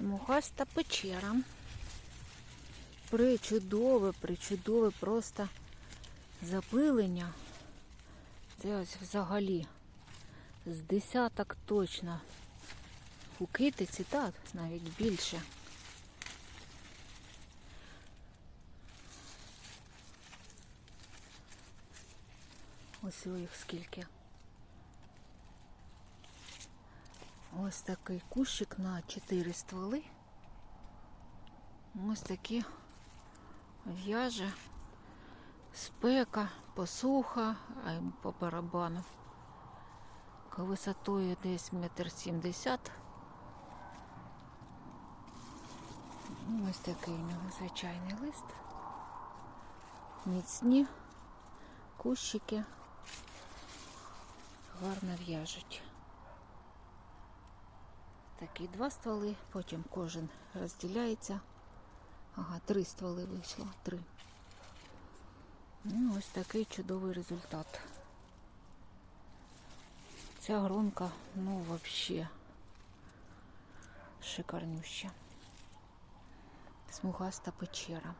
Смугаста печера. Причудове, причудове просто запилення. Це ось взагалі з десяток точно. У китиці, так, навіть більше. Ось у їх скільки. Ось такий кущик на 4 стволи. Ось такі в'яже. Спека, посуха, а їм по барабану. Висотою десь метр сімдесят. Ось такий у нього звичайний лист. Міцні кущики гарно в'яжуть. Такі два стволи, потім кожен розділяється. Ага, три стволи вийшло, три. Ну, ось такий чудовий результат. Ця гронка, ну, взагалі шикарнюща. Смугаста печера.